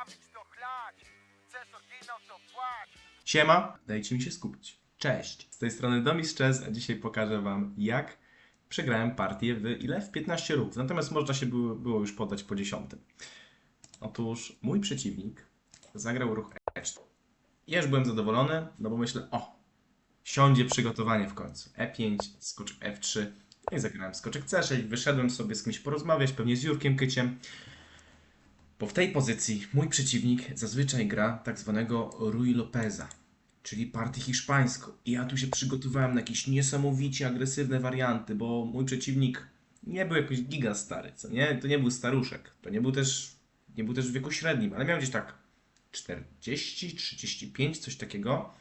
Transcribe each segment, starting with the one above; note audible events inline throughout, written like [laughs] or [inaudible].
łapić to chlać. Chcesz to płać. Siema, dajcie mi się skupić. Cześć, z tej strony Domis Chess, a dzisiaj pokażę Wam jak przegrałem partię w ile? W 15 ruchów, natomiast można się było, było już podać po 10. Otóż mój przeciwnik zagrał ruch E4. Ja już byłem zadowolony, no bo myślę, o, siądzie przygotowanie w końcu. E5, skoczek F3, no i zagrałem skoczek C6, wyszedłem sobie z kimś porozmawiać, pewnie z Jurkiem Kyciem, bo w tej pozycji mój przeciwnik zazwyczaj gra tak zwanego Rui Lopeza, czyli partię hiszpańską. I ja tu się przygotowałem na jakieś niesamowicie agresywne warianty, bo mój przeciwnik nie był jakoś giga stary, co nie? To nie był staruszek. To nie był też, nie był też w wieku średnim, ale miał gdzieś tak 40, 35, coś takiego.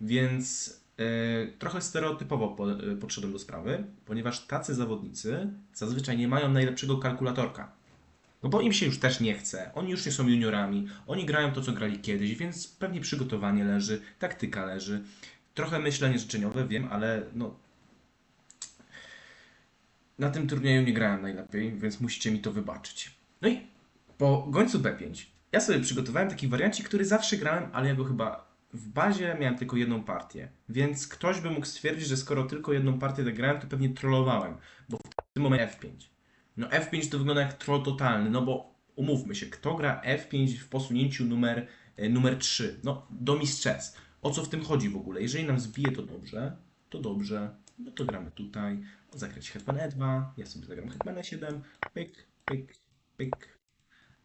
Więc e, trochę stereotypowo po, e, podszedłem do sprawy, ponieważ tacy zawodnicy zazwyczaj nie mają najlepszego kalkulatorka. No bo im się już też nie chce. Oni już nie są juniorami. Oni grają to, co grali kiedyś, więc pewnie przygotowanie leży, taktyka leży. Trochę myślenie życzeniowe, wiem, ale no. Na tym turnieju nie grałem najlepiej, więc musicie mi to wybaczyć. No i po gońcu B5 ja sobie przygotowałem taki wariancik, który zawsze grałem, ale ja go chyba w bazie miałem tylko jedną partię. Więc ktoś by mógł stwierdzić, że skoro tylko jedną partię grałem, to pewnie trollowałem, bo w tym momencie F5. No F5 to wygląda jak troll totalny, no bo umówmy się, kto gra F5 w posunięciu numer, e, numer 3? No do mistrzes. O co w tym chodzi w ogóle? Jeżeli nam zbije to dobrze, to dobrze, no to gramy tutaj. Zagrać hetman E2, ja sobie zagram hetman E7, pyk, pyk, pyk,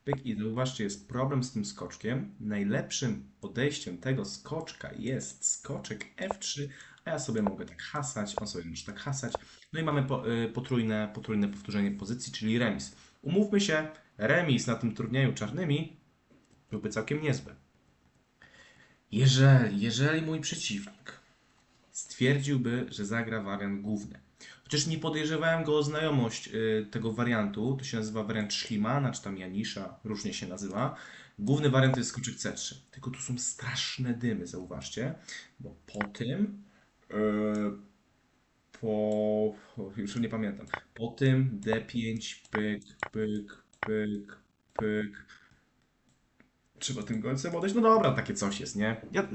pyk. I zauważcie, jest problem z tym skoczkiem. Najlepszym podejściem tego skoczka jest skoczek F3, a ja sobie mogę tak hasać, on sobie może tak hasać. No i mamy po, y, potrójne, potrójne powtórzenie pozycji, czyli remis. Umówmy się, remis na tym turnieju czarnymi byłby całkiem niezły. Jeżeli, jeżeli mój przeciwnik stwierdziłby, że zagra wariant główny, chociaż nie podejrzewałem go o znajomość y, tego wariantu, to się nazywa wariant Schlimana, czy tam Janisza, różnie się nazywa. Główny wariant to jest skoczek C3, tylko tu są straszne dymy, zauważcie, bo po tym y, po. Już nie pamiętam. Po tym D5, pyk, pyk, pyk, pyk. Trzeba tym końcem odejść. No dobra, takie coś jest, nie? Ja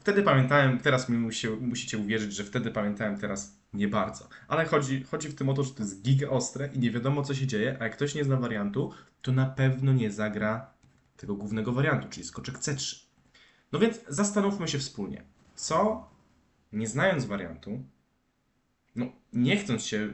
wtedy pamiętałem, teraz mi musi, musicie uwierzyć, że wtedy pamiętałem, teraz nie bardzo. Ale chodzi, chodzi w tym o to, że to jest giga ostre i nie wiadomo co się dzieje, a jak ktoś nie zna wariantu, to na pewno nie zagra tego głównego wariantu, czyli skoczek C3. No więc zastanówmy się wspólnie, co, nie znając wariantu, no, nie chcąc się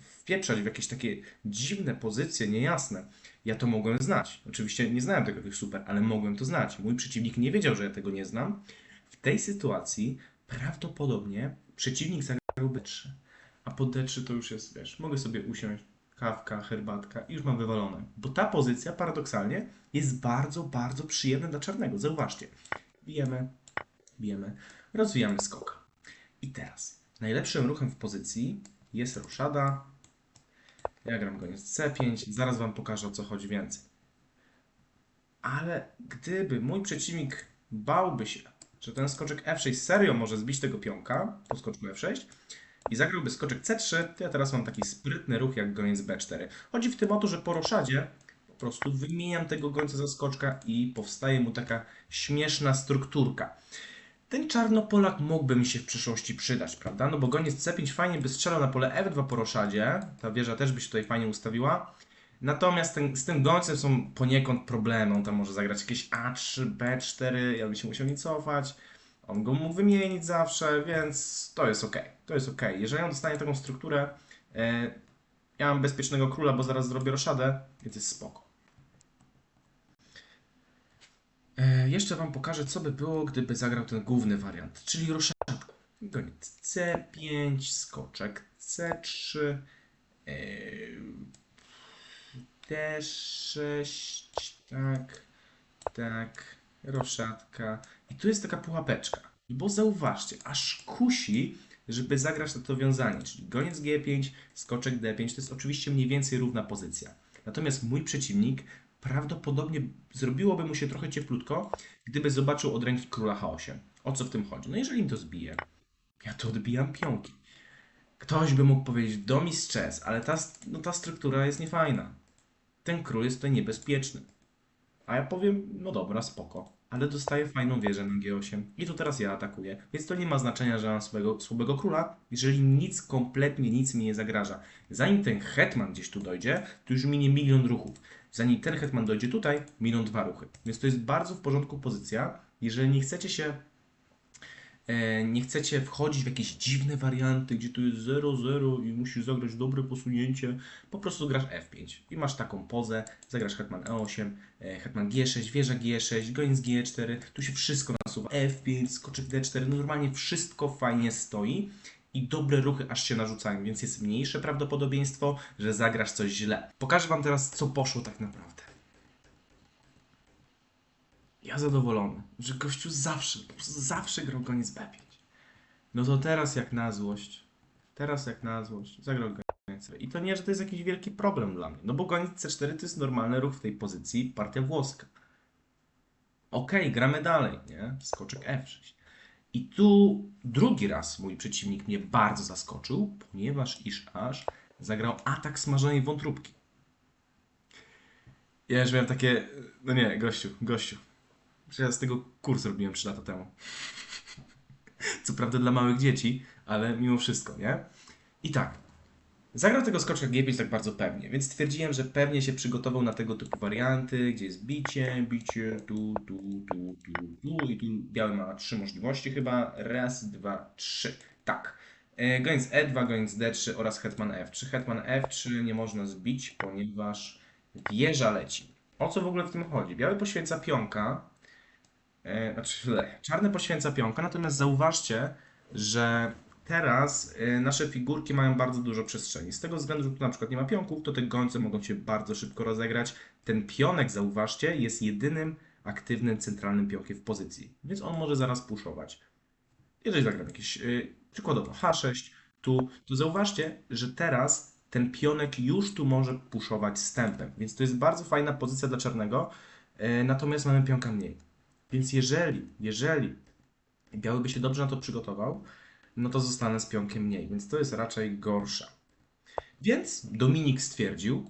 wpieprzać w jakieś takie dziwne pozycje, niejasne, ja to mogłem znać. Oczywiście nie znałem tego jakoś super, ale mogłem to znać. Mój przeciwnik nie wiedział, że ja tego nie znam. W tej sytuacji prawdopodobnie przeciwnik zagrał B3, a po D3 to już jest, wiesz, mogę sobie usiąść, kawka, herbatka i już mam wywalone. Bo ta pozycja paradoksalnie jest bardzo, bardzo przyjemna dla czarnego. Zauważcie. Bijemy, bijemy, rozwijamy skok. I teraz najlepszym ruchem w pozycji jest roszada. Ja gram goniec C5, zaraz Wam pokażę o co chodzi więcej. Ale gdyby mój przeciwnik bałby się, że ten skoczek F6 serio może zbić tego pionka po skoczku F6 i zagrałby skoczek C3, to ja teraz mam taki sprytny ruch jak goniec B4. Chodzi w tym o to, że po roszadzie po prostu wymieniam tego gońca za skoczka i powstaje mu taka śmieszna strukturka. Ten czarnopolak mógłby mi się w przyszłości przydać, prawda? No bo goniec C5 fajnie by strzelał na pole F2 po roszadzie, ta wieża też by się tutaj fajnie ustawiła. Natomiast ten, z tym gońcem są poniekąd problemy. On tam może zagrać jakieś A3, B4, ja bym się musiał nie cofać. On go mógł wymienić zawsze, więc to jest ok. To jest ok. Jeżeli on dostanie taką strukturę, e, ja mam bezpiecznego króla, bo zaraz zrobię roszadę, więc jest spoko. E, jeszcze Wam pokażę, co by było, gdyby zagrał ten główny wariant, czyli roszadka. Goniec C5, skoczek C3, e, D6, tak, tak, roszadka. I tu jest taka pułapeczka, bo zauważcie, aż kusi, żeby zagrać na to wiązanie, czyli goniec G5, skoczek D5, to jest oczywiście mniej więcej równa pozycja. Natomiast mój przeciwnik prawdopodobnie zrobiłoby mu się trochę cieplutko, gdyby zobaczył od ręki króla H8. O co w tym chodzi? No jeżeli mi to zbije, ja to odbijam pionki. Ktoś by mógł powiedzieć do mistrzes, ale ta, no ta struktura jest niefajna. Ten król jest tutaj niebezpieczny. A ja powiem, no dobra, spoko. Ale dostaję fajną wieżę na G8 i tu teraz ja atakuję. Więc to nie ma znaczenia, że mam słabego, króla, jeżeli nic, kompletnie nic mi nie zagraża. Zanim ten hetman gdzieś tu dojdzie, to już minie milion ruchów. Zanim ten hetman dojdzie tutaj, miną dwa ruchy. Więc to jest bardzo w porządku pozycja. Jeżeli nie chcecie się nie chcecie wchodzić w jakieś dziwne warianty, gdzie tu jest 0-0 i musisz zagrać dobre posunięcie, po prostu grasz F5 i masz taką pozę, zagrasz hetman E8, e, hetman G6, wieża G6, goniec G4, tu się wszystko nasuwa, F5, skoczek D4, no normalnie wszystko fajnie stoi i dobre ruchy aż się narzucają, więc jest mniejsze prawdopodobieństwo, że zagrasz coś źle. Pokażę Wam teraz, co poszło tak naprawdę. Ja zadowolony, że gościu zawsze, po prostu zawsze grał koniec B5. No to teraz jak na złość, teraz jak na złość, zagrał goniec C. I to nie, że to jest jakiś wielki problem dla mnie, no bo goniec C4 to jest normalny ruch w tej pozycji, partia włoska. Okej, gramy dalej, nie? Skoczek F6. I tu drugi raz mój przeciwnik mnie bardzo zaskoczył, ponieważ iż aż zagrał atak smażonej wątróbki. Ja już miałem takie, no nie, gościu, gościu. Przecież ja z tego kurs robiłem 3 lata temu. Co prawda dla małych dzieci, ale mimo wszystko, nie? I tak. Zagrał tego skoczka G5 tak bardzo pewnie, więc stwierdziłem, że pewnie się przygotował na tego typu warianty, gdzie jest bicie, bicie, tu, tu, tu, tu, tu i tu biały ma trzy możliwości chyba. Raz, dwa, trzy. Tak. E, Goniec E2, goniec D3 oraz hetman F3. Hetman F3 nie można zbić, ponieważ wieża leci. O co w ogóle w tym chodzi? Biały poświęca pionka, E, znaczy. Czarny poświęca pionka, natomiast zauważcie, że teraz e, nasze figurki mają bardzo dużo przestrzeni. Z tego względu, że tu na przykład nie ma pionków, to te gońce mogą się bardzo szybko rozegrać. Ten pionek, zauważcie, jest jedynym aktywnym centralnym pionkiem w pozycji, więc on może zaraz puszować. Jeżeli zagram jakieś, yy, przykładowo H6, tu, to zauważcie, że teraz ten pionek już tu może puszować stępem, więc to jest bardzo fajna pozycja dla czarnego, natomiast mamy pionka mniej. Więc jeżeli, jeżeli biały by się dobrze na to przygotował, no to zostanę z pionkiem mniej, więc to jest raczej gorsza. Więc Dominik stwierdził,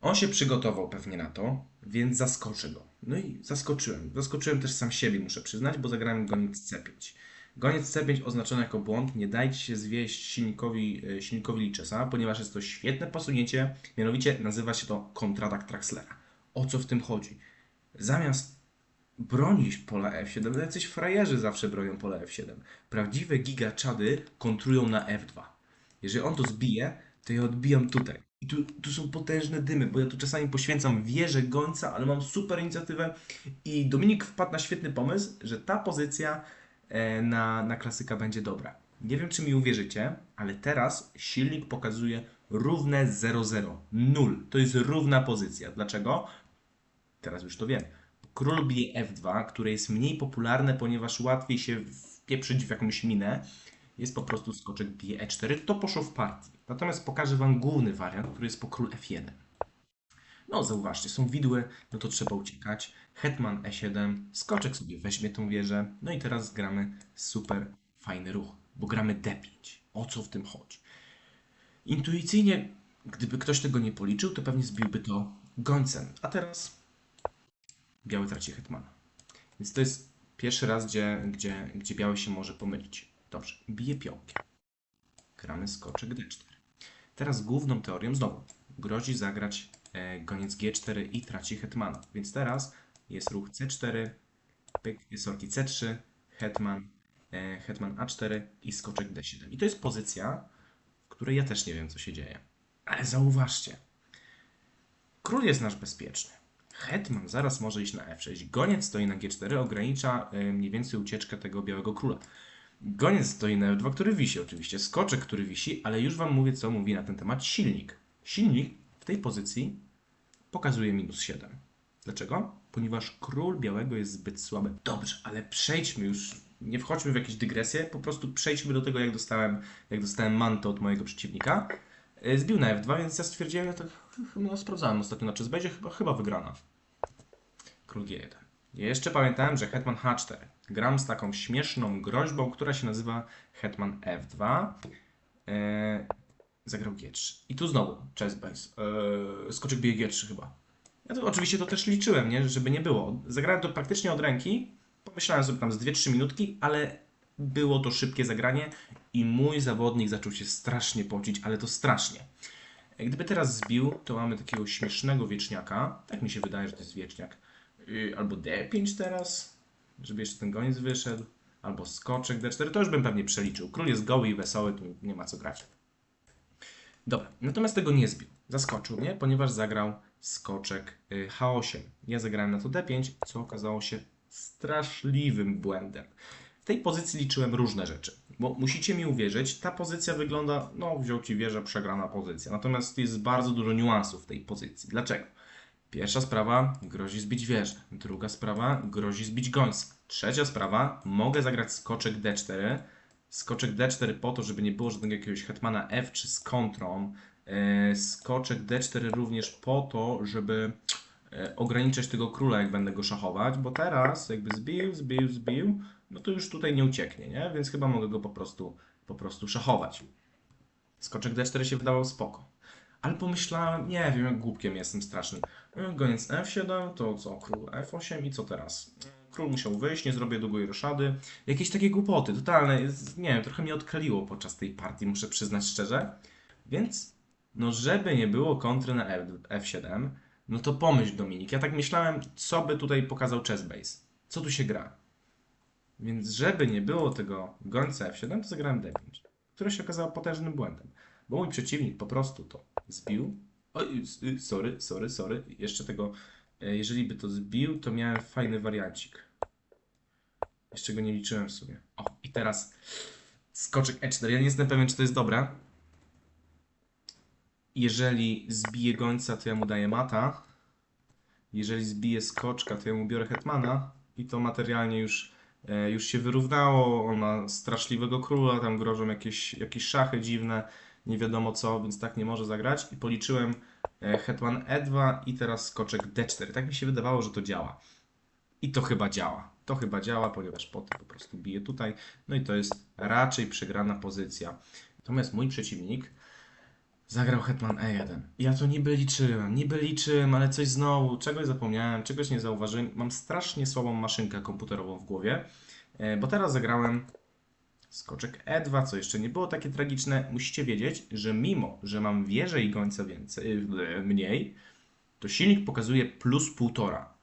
on się przygotował pewnie na to, więc zaskoczę go. No i zaskoczyłem. Zaskoczyłem też sam siebie, muszę przyznać, bo zagrałem goniec C5. Goniec C5 oznaczony jako błąd. Nie dajcie się zwieść silnikowi, e, silnikowi Lichessa, ponieważ jest to świetne posunięcie. Mianowicie nazywa się to kontratak Traxlera. O co w tym chodzi? Zamiast bronić pola F7, no jacyś frajerzy zawsze bronią pola F7. Prawdziwe gigaczady kontrują na F2. Jeżeli on to zbije, to ja odbijam tutaj. I tu, tu są potężne dymy, bo ja tu czasami poświęcam wieżę gońca, ale mam super inicjatywę i Dominik wpadł na świetny pomysł, że ta pozycja e, na, na klasyka będzie dobra. Nie wiem, czy mi uwierzycie, ale teraz silnik pokazuje równe 0-0. 0. To jest równa pozycja. Dlaczego? Teraz już to wiem. Król bije F2, które jest mniej popularne, ponieważ łatwiej się wpieprzyć w jakąś minę. Jest po prostu skoczek bije E4. To poszło w partii. Natomiast pokażę Wam główny wariant, który jest po król F1. No, zauważcie, są widły, no to trzeba uciekać. Hetman E7, skoczek sobie weźmie tą wieżę. No i teraz gramy super fajny ruch, bo gramy D5. O co w tym chodzi? Intuicyjnie, gdyby ktoś tego nie policzył, to pewnie zbiłby to gońcem. A teraz biały traci hetmana. Więc to jest pierwszy raz, gdzie, gdzie, gdzie biały się może pomylić. Dobrze, bije pionkiem. Gramy skoczek D4. Teraz główną teorią znowu grozi zagrać e, goniec G4 i traci hetmana. Więc teraz jest ruch C4, pyk, sorki C3, hetman, e, hetman A4 i skoczek D7. I to jest pozycja, w której ja też nie wiem, co się dzieje. Ale zauważcie, król jest nasz bezpieczny. Hetman zaraz może iść na F6. Goniec stoi na G4, ogranicza e, mniej więcej ucieczkę tego białego króla. Goniec stoi na F2, który wisi oczywiście. Skoczek, który wisi, ale już Wam mówię, co mówi na ten temat silnik. Silnik w tej pozycji pokazuje minus 7. Dlaczego? Ponieważ król białego jest zbyt słaby. Dobrze, ale przejdźmy już, nie wchodźmy w jakieś dygresje, po prostu przejdźmy do tego, jak dostałem, jak dostałem manto od mojego przeciwnika. E, Zbił na F2, więc ja stwierdziłem, ja tak no, sprawdzałem ostatnio na chess chyba, chyba wygrana. Król G1. Ja jeszcze pamiętałem, że Hetman H4. Gram z taką śmieszną groźbą, która się nazywa Hetman F2. Eee, zagrał G3. I tu znowu chess base. Eee, skoczek bije G3 chyba. Ja to oczywiście to też liczyłem, nie? żeby nie było. Zagrałem to praktycznie od ręki, pomyślałem sobie tam z 2-3 minutki, ale było to szybkie zagranie i mój zawodnik zaczął się strasznie pocić, ale to strasznie. Gdyby teraz zbił, to mamy takiego śmiesznego wieczniaka. Tak mi się wydaje, że to jest wieczniak. Yy, Albo D5 teraz, żeby jeszcze ten goniec wyszedł. Albo skoczek D4, to już bym pewnie przeliczył. Król jest goły i wesoły, tu nie ma co grać. Dobra, natomiast tego nie zbił. Zaskoczył mnie, ponieważ zagrał skoczek y, H8. Ja zagrałem na to D5, co okazało się straszliwym błędem. W tej pozycji liczyłem różne rzeczy, bo musicie mi uwierzyć, ta pozycja wygląda, no wziął ci wieżę, przegrana pozycja. Natomiast jest bardzo dużo niuansów w tej pozycji. Dlaczego? Pierwsza sprawa, grozi zbić wieżę. Druga sprawa, grozi zbić gońca. Trzecia sprawa, mogę zagrać skoczek D4. Skoczek D4 po to, żeby nie było żadnego jakiegoś hetmana F3 z kontrą. E, Skoczek D4 również po to, żeby e, ograniczać tego króla, jak będę go szachować, bo teraz jakby zbił, zbił, zbił, no to już tutaj nie ucieknie, nie? Więc chyba mogę go po prostu, po prostu szachować. Skoczek D4 się wydawał spoko. Ale pomyślałem, nie wiem, jak głupkiem jestem strasznym. E, Goniec F7, to co, król F8 i co teraz? Król musiał wyjść, nie zrobię długiej roszady. Jakieś takie głupoty, totalne, nie wiem, trochę mnie odkleiło podczas tej partii, muszę przyznać szczerze. Więc, no żeby nie było kontry na F, F7, no to pomyśl Dominik, ja tak myślałem, co by tutaj pokazał chessbase. Co tu się gra? Więc żeby nie było tego gońca F7, to zagrałem D5, które się okazało potężnym błędem. Bo mój przeciwnik po prostu to zbił. Oj, y, sorry, sorry, sorry. Jeszcze tego, e, jeżeli by to zbił, to miałem fajny wariancik. Jeszcze go nie liczyłem w sumie. O, i teraz skoczek E4. Ja nie jestem pewien, czy to jest dobre. Jeżeli zbije gońca, to ja mu daję mata. Jeżeli zbije skoczka, to ja mu biorę hetmana. I to materialnie już, już się wyrównało. On ma straszliwego króla, tam grożą jakieś, jakieś szachy dziwne, nie wiadomo co, więc tak nie może zagrać. I policzyłem e, hetman E2 i teraz skoczek D4. Tak mi się wydawało, że to działa. I to chyba działa. To chyba działa, ponieważ potem po prostu bije tutaj. No i to jest raczej przegrana pozycja. Natomiast mój przeciwnik zagrał hetman E1. Ja to niby liczyłem, niby liczyłem, ale coś znowu, czegoś zapomniałem, czegoś nie zauważyłem. Mam strasznie słabą maszynkę komputerową w głowie, e, bo teraz zagrałem skoczek E2, co jeszcze nie było takie tragiczne. Musicie wiedzieć, że mimo, że mam wieżę i gońca więcej, e, mniej, to silnik pokazuje plus półtora.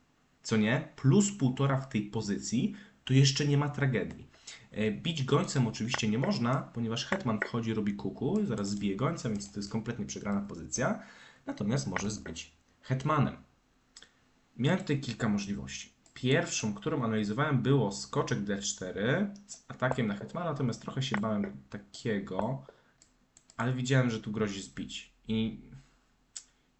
Co nie? Plus półtora w tej pozycji to jeszcze nie ma tragedii. E, Bić gońcem oczywiście nie można, ponieważ hetman wchodzi, robi kuku, zaraz zbije gońca, więc to jest kompletnie przegrana pozycja. Natomiast może zbyć hetmanem. Miałem tutaj kilka możliwości. Pierwszą, którą analizowałem, było skoczek D4 z atakiem na hetmana, natomiast trochę się bałem takiego, ale widziałem, że tu grozi zbić. I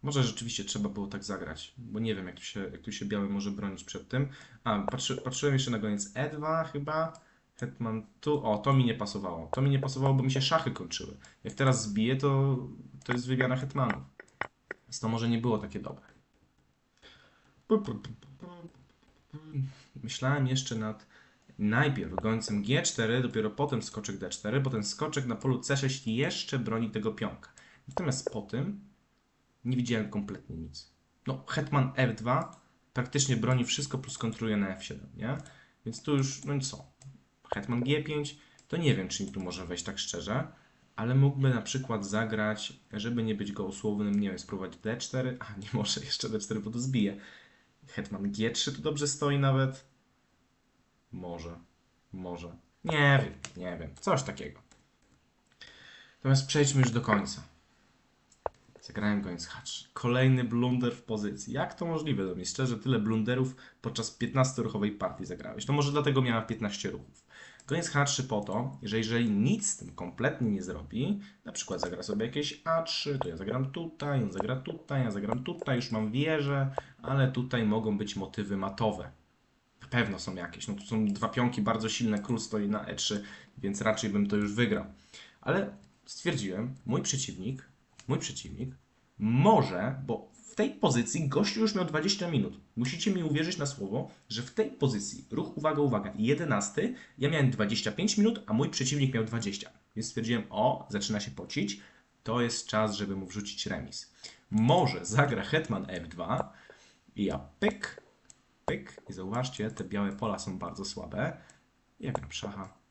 może rzeczywiście trzeba było tak zagrać, bo nie wiem, jak tu się, jak tu się biały może bronić przed tym. A, patrzy, patrzyłem jeszcze na goniec E2 chyba. Hetman tu. O, to mi nie pasowało. To mi nie pasowało, bo mi się szachy kończyły. Jak teraz zbiję, to, to jest wymiana hetmanów. Więc to może nie było takie dobre. Myślałem jeszcze nad najpierw gońcem G4, dopiero potem skoczek D4, bo ten skoczek na polu C6 jeszcze broni tego pionka. Natomiast po tym nie widziałem kompletnie nic. No, hetman F2 praktycznie broni wszystko plus kontruje na F7, nie? Więc tu już, no co? Hetman G5, to nie wiem, czy tu może wejść tak szczerze, ale mógłby na przykład zagrać, żeby nie być gołosłownym, nie wiem, spróbować D4, a nie może [laughs] jeszcze D4, bo to zbije. Hetman G3 tu dobrze stoi nawet. Może, może. Nie wiem, nie wiem, coś takiego. Natomiast przejdźmy już do końca. Zagrałem goniec H3. Kolejny blunder w pozycji. Jak to możliwe do mnie? Szczerze, tyle blunderów podczas 15-ruchowej partii zagrałeś. To może dlatego miałem 15 ruchów. Goniec H3 po to, że jeżeli nic z tym kompletnie nie zrobi, na przykład zagra sobie jakieś A3, to ja zagram tutaj, on zagra tutaj, ja zagram tutaj, już mam wieżę, ale tutaj mogą być motywy matowe. Na pewno są jakieś. No tu są dwa pionki bardzo silne, król stoi na E3, więc raczej bym to już wygrał. Ale stwierdziłem, mój przeciwnik, mój przeciwnik może, bo w tej pozycji gościu już miał 20 minut. Musicie mi uwierzyć na słowo, że w tej pozycji, ruch, uwaga, uwaga, 11, ja miałem 25 minut, a mój przeciwnik miał 20. Więc stwierdziłem, o, zaczyna się pocić, to jest czas, żeby mu wrzucić remis. Może zagra hetman F2, I ja pyk, pyk. I zauważcie, te białe pola są bardzo słabe. Ja gram szacha.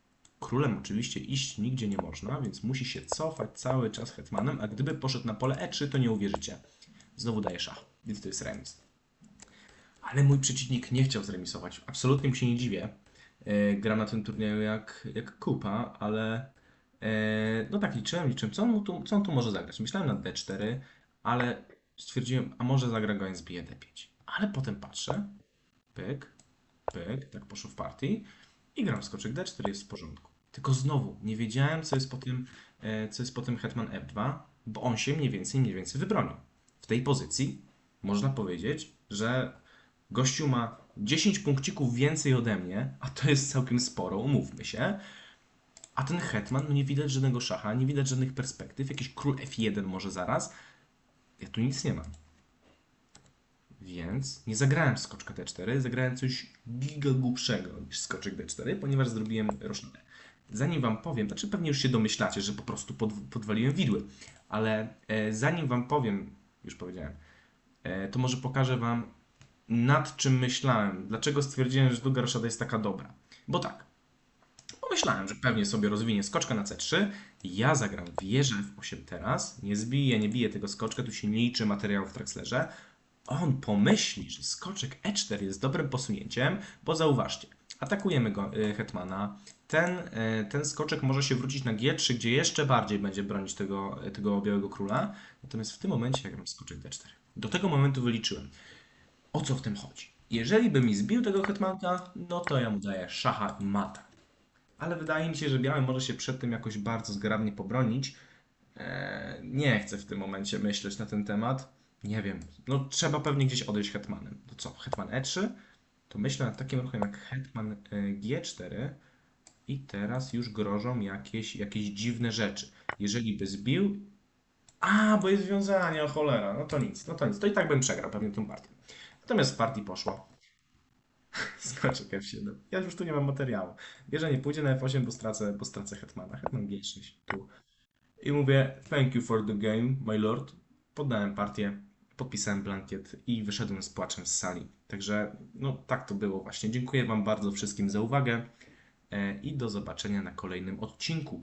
Królem oczywiście iść nigdzie nie można, więc musi się cofać cały czas hetmanem, a gdyby poszedł na pole E3, to nie uwierzycie. Znowu daje szach, więc to jest remis. Ale mój przeciwnik nie chciał zremisować. Absolutnie mu się nie dziwię. E, gra na tym turnieju jak, jak kupa, ale e, no tak liczyłem, liczyłem, co on, tu, co on tu może zagrać. Myślałem na D4, ale stwierdziłem, a może zagra go bije D5. Ale potem patrzę, pyk, pyk, tak poszło w partii i gram skoczek D4, jest w porządku. Tylko znowu, nie wiedziałem, co jest po tym, e, co jest po tym hetman F2, bo on się mniej więcej, mniej więcej wybronił. W tej pozycji można powiedzieć, że gościu ma 10 punkcików więcej ode mnie, a to jest całkiem sporo, umówmy się. A ten hetman, no nie widać żadnego szacha, nie widać żadnych perspektyw. Jakiś król F1 może zaraz. Ja tu nic nie mam. Więc nie zagrałem skoczka D4, zagrałem coś giga głupszego niż skoczek D4, ponieważ zrobiłem roszadę. Zanim wam powiem, znaczy pewnie już się domyślacie, że po prostu pod, podwaliłem widły, ale e, zanim wam powiem, już powiedziałem, e, to może pokażę wam nad czym myślałem, dlaczego stwierdziłem, że druga roszada jest taka dobra. Bo tak, pomyślałem, że pewnie sobie rozwinie skoczka na C3, ja zagram wieżę F8 teraz, nie zbiję, nie biję tego skoczka, tu się nie liczy materiał w Traxlerze, on pomyśli, że skoczek E4 jest dobrym posunięciem, bo zauważcie, atakujemy go, y, hetmana, ten, y, ten skoczek może się wrócić na G3, gdzie jeszcze bardziej będzie bronić tego, tego białego króla, natomiast w tym momencie ja gram skoczek D4. Do tego momentu wyliczyłem. O co w tym chodzi? Jeżeli by mi zbił tego hetmanka, no to ja mu daję szacha i mata. Ale wydaje mi się, że biały może się przed tym jakoś bardzo zgrabnie pobronić. Eee, nie chcę w tym momencie myśleć na ten temat. Nie wiem. No trzeba pewnie gdzieś odejść hetmanem. To co? Hetman E3? To myślę nad takim ruchem jak hetman e, G4 i teraz już grożą jakieś, jakieś dziwne rzeczy. Jeżeli by zbił... A, bo jest wiązanie, o cholera. No to nic, no to nic. To i tak bym przegrał pewnie tą partię. Natomiast w partii poszło. [laughs] Skoczek F7. Ja już tu nie mam materiału. Wieża nie pójdzie na F8, bo stracę, bo stracę hetmana. Hetman G6 tu. I mówię, thank you for the game, my lord. Poddałem partię, podpisałem blankiet i wyszedłem z płaczem z sali. Także, no tak to było właśnie. Dziękuję Wam bardzo wszystkim za uwagę e, i do zobaczenia na kolejnym odcinku.